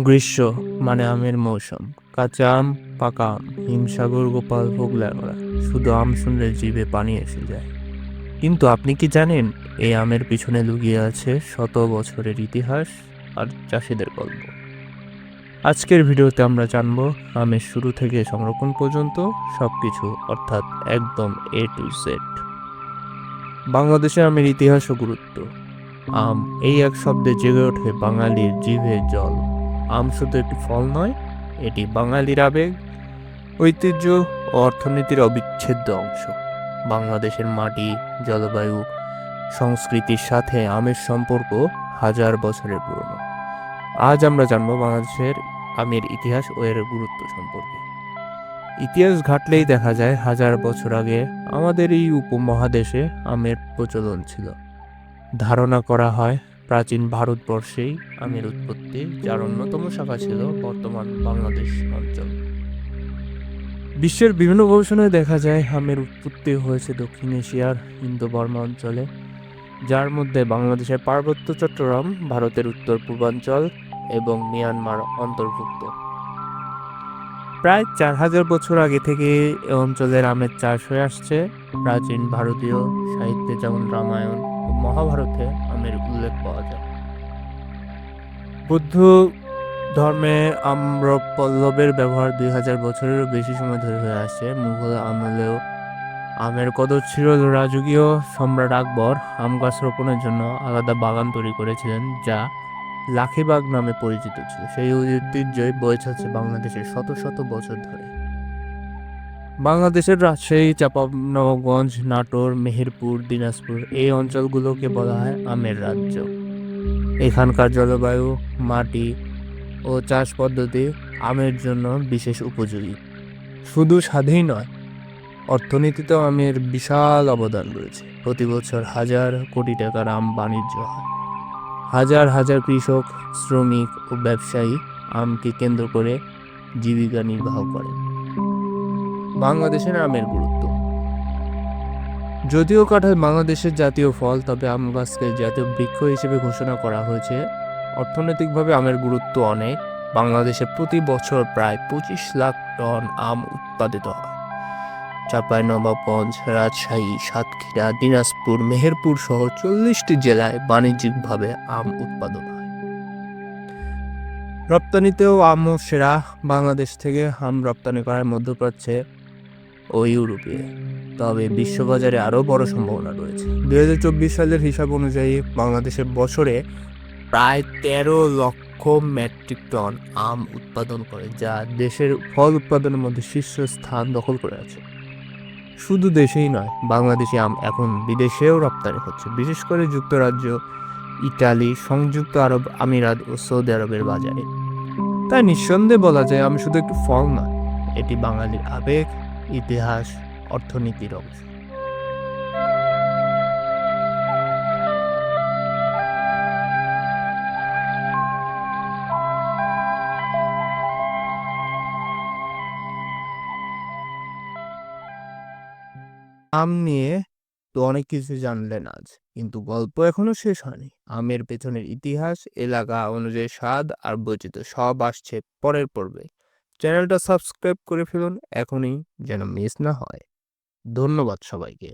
গ্রীষ্ম মানে আমের মৌসুম। কাঁচা আম, পাকা আম, হিমসাগর, গোপাল, ভোগ শুধু আম শুনলে জিভে পানি এসে যায়। কিন্তু আপনি কি জানেন, এই আমের পিছনে লুকিয়ে আছে শত বছরের ইতিহাস আর চাষিদের গল্প? আজকের ভিডিওতে আমরা জানব, আমের শুরু থেকে সংরক্ষণ পর্যন্ত সব কিছু অর্থাৎ একদম এ টু জেড বাংলাদেশে আমের ইতিহাস ও গুরুত্ব। আম এই এক শব্দে জেগে ওঠে বাঙালির জিভে জল। আম শুধু একটি ফল নয়, এটি বাঙালির আবেগ, ঐতিহ্য ও অর্থনীতির অবিচ্ছেদ্য অংশ। বাংলাদেশের মাটি, জলবায়ু, সংস্কৃতির সাথে আমের সম্পর্ক হাজার বছরের পুরনো। আজ আমরা জানব বাংলাদেশের আমের ইতিহাস ও এর গুরুত্ব সম্পর্কে। ইতিহাস ঘাটলেই দেখা যায়, হাজার বছর আগে আমাদের এই উপমহাদেশে আমের প্রচলন ছিল। ধারণা করা হয় প্রাচীন ভারতবর্ষেই আমের উৎপত্তি, যার অন্যতম শাখা ছিল বর্তমান বাংলাদেশ অঞ্চল। বিশ্বের বিভিন্ন গবেষণায় দেখা যায় আমের উৎপত্তি হয়েছে দক্ষিণ এশিয়ার ইন্দো বর্মা অঞ্চলে, যার মধ্যে বাংলাদেশের পার্বত্য চট্টগ্রাম, ভারতের উত্তর পূর্বাঞ্চল এবং মিয়ানমার অন্তর্ভুক্ত। প্রায় চার হাজার বছর আগে থেকে এ অঞ্চলের আমের চাষ হয়ে আসছে প্রাচীন ভারতীয় সাহিত্যে যেমন রামায়ণ ও মহাভারতে আমের উল্লেখ পাওয়া যায়। বুদ্ধ ধর্মে আম্রপল্লবের ব্যবহার দুই হাজার বছরেরও বেশি সময় ধরে হয়ে আসছে। মুঘল আমলেও আমের কদর ছিল রাজকীয় সম্রাট আকবর। আম গাছ রোপণের জন্য আলাদা বাগান তৈরি করেছিলেন, যা লাখিবাগ নামে পরিচিত ছিল। সেই ঐতিহ্যই বয়ে চলছে বাংলাদেশের শত শত বছর ধরে। বাংলাদেশের রাজশাহী চাঁপানগঞ্জ নাটোর, মেহেরপুর, দিনাজপুর এই অঞ্চলগুলোকে বলা হয় আমের রাজ্য। এখানকার জলবায়ু, মাটি ও চাষ পদ্ধতি আমের জন্য বিশেষ উপযোগী। শুধু স্বাদেই নয়, অর্থনীতিতেও আমের বিশাল অবদান রয়েছে। প্রতি বছর হাজার কোটি টাকার আম বাণিজ্য হয়। হাজার হাজার কৃষক, শ্রমিক ও ব্যবসায়ী আমকে কেন্দ্র করে জীবিকা নির্বাহ করেন। বাংলাদেশের আমের গুরুত্ব। যদিও কাঁঠাল বাংলাদেশের জাতীয় ফল, তবে আম গাছকে জাতীয় বৃক্ষ হিসেবে ঘোষণা করা হয়েছে। অর্থনৈতিকভাবে আমের গুরুত্ব অনেক। বাংলাদেশে প্রতি বছর প্রায় পঁচিশ লাখ টন আম উৎপাদিত হয়। চাঁপাইনবাবগঞ্জ রাজশাহী, সাতক্ষীরা, দিনাজপুর, মেহেরপুর সহ চল্লিশটি জেলায় বাণিজ্যিকভাবে আম উৎপাদন হয়। রপ্তানিতেও আম সেরা বাংলাদেশ থেকে আম রপ্তানি করার মধ্যপ্রাচ্যে ও ইউরোপে তবে বিশ্ববাজারে আরও বড় সম্ভাবনা রয়েছে। দু হাজার চব্বিশ সালের হিসাব অনুযায়ী বাংলাদেশের বছরে প্রায় তেরো লক্ষ মেট্রিক টন আম উৎপাদন করে, যা দেশের ফল উৎপাদনের মধ্যে শীর্ষ স্থান দখল করে আছে। শুধু দেশেই নয়, বাংলাদেশি আম এখন বিদেশেও রপ্তানি হচ্ছে। বিশেষ করে যুক্তরাজ্য, ইটালি, সংযুক্ত আরব আমিরাত ও সৌদি আরবের বাজারে। তাই নিঃসন্দেহে বলা যায়, আমি শুধু একটু ফল নয়, এটি বাঙালির আবেগ ইতিহাস, অর্থনীতির অংশ। আম নিয়ে তো অনেক কিছু জানলেন আজ, কিন্তু গল্প এখনও শেষ হয়নি। আমের পেছনের ইতিহাস, এলাকা অনুযায়ী স্বাদ আর বৈচিত্র্য সব আসছে পরের পর্বে। চ্যানেলটা সাবস্ক্রাইব করে ফেলুন এখনই যেন মিস না হয়। ধন্যবাদ সবাইকে।